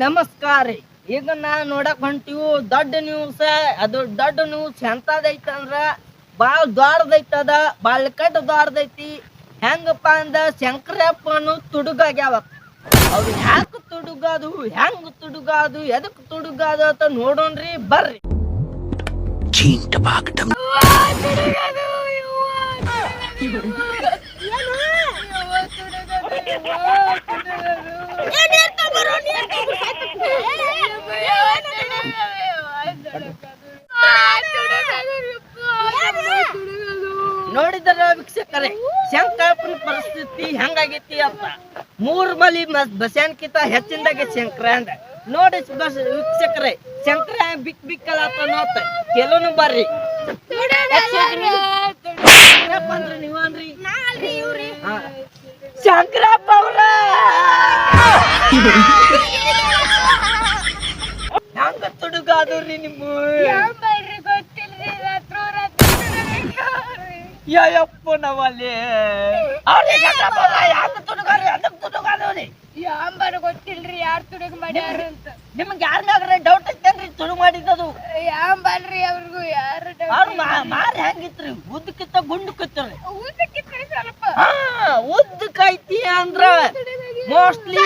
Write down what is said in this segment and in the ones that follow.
ನಮಸ್ಕಾರ ರೀ ಈಗ ನಾ ನೋಡಕ್ ಹೊಂಟಿವು ದೊಡ್ಡ ನ್ಯೂಸ್ ಅದು ದೊಡ್ಡ ನ್ಯೂಸ್ ಎಂತದೈತಂದ್ರ ಬಾಳ್ ದೊಡ್ಡದೈತದ ಬಾಳ್ ಕಟ್ ದೊಡ್ಡದೈತಿ ಹೆಂಗಪ್ಪ ಅಂದ ಶಂಕರಪ್ಪನು ತುಡುಗಾಗ್ಯಾವ ಅವ್ರು ಯಾಕೆ ತುಡುಗಾದು ಹೆಂಗ್ ತುಡುಗಾದು ಎದಕ್ ತುಡುಗಾದು ಅಂತ ನೋಡೋಣ್ರಿ ಬರ್ರಿ ವೀಕ್ಷಕರೇ ಶಂಕರಪ್ಪನ ಪರಿಸ್ಥಿತಿ ಹೆಂಗಾಗೈತಿ ಅಂತ ಮೂರ್ ಮಲಿ ಬಸ್ಯಾನ್ಕಿಂತ ಹೆಚ್ಚಿಂದಾಗೆ ಅಂದ ನೋಡಿ ಬಸ್ ವೀಕ್ಷಕರೇ ಶಂಕರ ಬಿಕ್ ಬಿಕ್ಕಲಾತ ನೋತ ಕೆಲವನು ಬರ್ರಿ. ಅಂದ್ರ ನೀವನ್ರಿ. ಶಂಕರಪ್ಪ ಅವ್ರ! ಹೆಂಗ ತುಡುಗಾದ್ರಿ ನಿಮ್ಮ ಯಪ್ಪ ನವಲ್ಲಿ ಅವ್ರಿ ಶಂಕರಪ್ಪ ಅವ್ರ ಹೆಂಗ ತುಡುಗಾರಿ ಅದಕ್ಕೆ ತುಡುಗಾದವ್ರಿ ಯಾಂಬರ್ ಗೊತ್ತಿಲ್ರಿ ಯಾರು ತುಡುಗ ಮಾಡ್ಯಾರ ಅಂತ. ನಿಮ್ಗೆ ಯಾರ ಮ್ಯಾಗ್ರೆ ಡೌಟ್ ಐತೇನ್ರಿ ತುಡು ಮಾಡಿದ್ದದು? ಯಾಂಬಲ್ರಿ ಅವ್ರಿಗೂ ಯಾರು ಮಾರ ಮಾರಿ ಹೆಂಗಿತ್ರಿ? ಉದ್ದಕ್ಕಿತ್ತ ಗುಂಡಕ್ಕಿತ್ತರಿ ಊಟಕ್ಕಿತ್ರಿ ಸ್ವಲ್ಪ. ಉದ್ದಕ್ಕೈತಿ ಅಂದ್ರ ಮೋಸ್ಟ್ಲಿ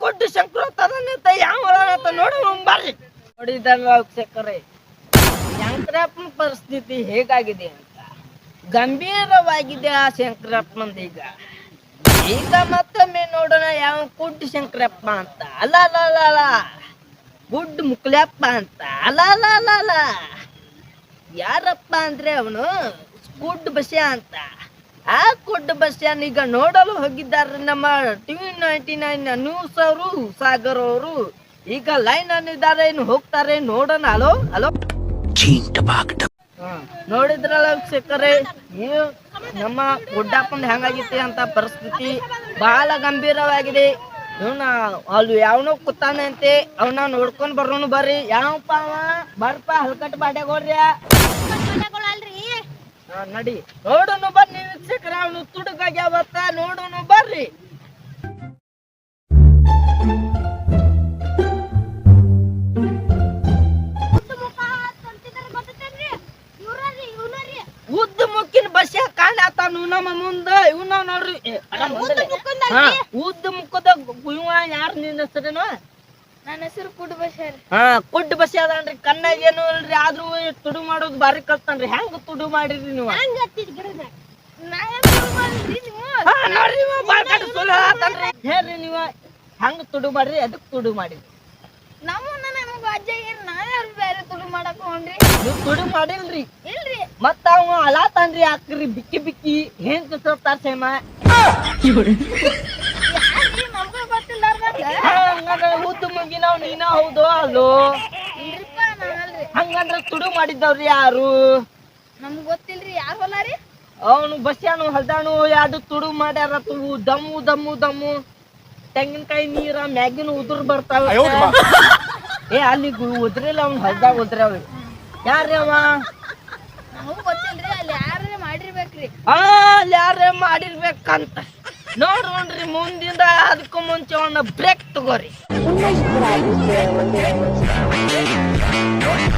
ಕೊಟ್ಟು ಶಂಕರೋತ್ತದನ್ನಂತ ಯಾವ ಅಂತ ನೋಡು ಬರ್ರಿ ನೋಡಿದಲ್ಲ ವೀಕ್ಷಕರೇ ಶಂಕರಪ್ಪನ ಪರಿಸ್ಥಿತಿ ಹೇಗಾಗಿದೆ ಅಂತ. ಗಂಭೀರವಾಗಿದೆ ಆ ಶಂಕರಪ್ಪನಂದ ಈಗ. ಈಗ ಮತ್ತೊಮ್ಮೆ ನೋಡೋಣ ಯಾವ ಕುಡ್ ಶಂಕರಪ್ಪ ಅಂತ. ಅಲ್ಲ ಗುಡ್ ಮುಕ್ಲಪ್ಪ ಅಂತ. ಅಲ್ಲ ಅಲ್ಲ ಯಾರಪ್ಪ ಅಂದ್ರೆ ಅವನು ಗುಡ್ ಬಸ್ಯ ಅಂತ. ಆ ಗುಡ್ ಬಸ್ಯನ್ ಈಗ ನೋಡಲು ಹೋಗಿದ್ದಾರೆ ನಮ್ಮ ಟಿವಿ ನೈಂಟಿ ನೈನ್ ನ್ಯೂಸ್ ಅವರು ಸಾಗರ್ ಅವರು ಈಗ ಲೈನ್ ಅನ್ನಿದ್ದಾರೆ ಏನು ಹೋಗ್ತಾರೆ, ನೋಡೋಣ. ಹಲೋ ನೋಡಿದ್ರಲ್ಲ ವೀಕ್ಷಕರೇ, ನೀವು ನಮ್ಮ ಗುಡ್ಡಪ್ಪನ ಹೆಂಗಾಗಿತ್ತು ಅಂತ ಪರಿಸ್ಥಿತಿ ಬಹಳ ಗಂಭೀರವಾಗಿದೆ. ಇವನ ಅಲ್ಲಿ ಯಾವನೋ ಕೂತಾನೆ ಅಂತೆ, ಅವನ ನೋಡ್ಕೊಂಡ್ ಬರೋಣ ಬರ್ರಿ. ಯಾವಪ್ಪ ಅವ? ಬರ್ಪ, ಹಲ್ಕಟ್ ಬಾಡ್ಯಾಗೋರ್ಯ ನಡಿ. ನೋಡೋಣ ಬರ್ರಿ ವೀಕ್ಷಕರ, ಅವನು ತುಡುಕಾಗ್ಯಾವತ್ತ ನೋಡೋಣ ಬರ್ರಿ. ನಮ್ಮ ಮುಂದ ನೋಡ್ರಿ. ಅಲ್ಲ ಮುಂದಲೆ. ಹಾ, ಉದ್ದ ಮುಖದ ಇವ ಯಾರು ನಿನ್ನ ಹೆಸರೇನು? ನನ್ನ ಹೆಸರು ಕುಡ್ ಬಶರ್. ಹಾ ಕುಡ್ ಬಸ್ ಅದನ್ರಿ. ಕಣ್ಣಾಗ ಏನು ಇಲ್ರಿ. ಆದ್ರೂ ತುಡು ಮಾಡೋದು ಬಾರಿ ಕಲ್ತಾನ್ರಿ. ಹೆಂಗ್ ತುಡು ಮಾಡಿರಿ ನೀವು? ನೀವು? ನೋಡ್ರಿ ಇವ ಸುಳ್ಳು. ಹೇಳ್ರಿ ನೀವು. ಹೆಂಗ್ ತುಡು ಮಾಡ್ರಿ? ಅದಕ್ ತುಡು ಮಾಡಿರಿ? ನಮ್ಮ ನಮಗ ಅಜ್ಜ ಏನ್ ನಾವ್ಯಾರು ಬೇರೆ ತುಡು ಮಾಡಕ್ ಹೋಗ್ರಿ? ನೀವು ತುಡು ಮಾಡಿಲ್ರಿ. ಇಲ್ರಿ. ಮತ್ತ ಅವ ಅಲಾತಾನ್ರಿ ಹಾಕ್ರಿ ಬಿಕ್ಕಿ ಬಿಕ್ಕಿ ಹೆಂಗ್ ತಿಳ್ತಾರ ಸೇಮ? ಹಂಗಂದ್ರ ಉದ್ದ ಮುಗಿನವ್ ನೀನ ಹೌದು ನಾನಲ್ರಿ. ಹಂಗಂದ್ರ ತುಡು ಮಾಡಿದ್ದವ್ರಿ ಯಾರು? ನಮ್ಗ್ ಗೊತ್ತಿಲ್ರಿ ಯಾರು ಹೊಲ ರೀ ಅವನು ಬಸ್ಯಾನು ಹಲ್ದಾಣು ಎರಡು ತುಡು ಮಾಡ್ಯಾರ ತುವು ದಮ್ಮು ದಮ್ಮು ದಮ್ಮು. ತೆಂಗಿನಕಾಯಿ ನೀರ ಮ್ಯಾಗಿನ ಉದುರ್ ಬರ್ತಾವ ಏ ಅಲ್ಲಿ ಉದ್ರಿಲ್ಲ ಅವ್ನ ಹಲ್ದಾಗ ಉದ್ರವ ಯಾರ್ರಿ ಅವ? ನಮಗೂ ಗೊತ್ತಿಲ್ರಿ, ಅಲ್ಲಿ ಯಾರೇ ಮಾಡಿರ್ಬೇಕ್ರಿ. ಆ, ಅಲ್ಲಿ ಯಾರೇ ಮಾಡಿರ್ಬೇಕಂತ. ನೋಡ್ರಿ ಮುಂದಿಂದ ಅದಕ್ಕೂ ಮುಂಚೆ ಒಂದು ಬ್ರೇಕ್ ತಗೋರಿ.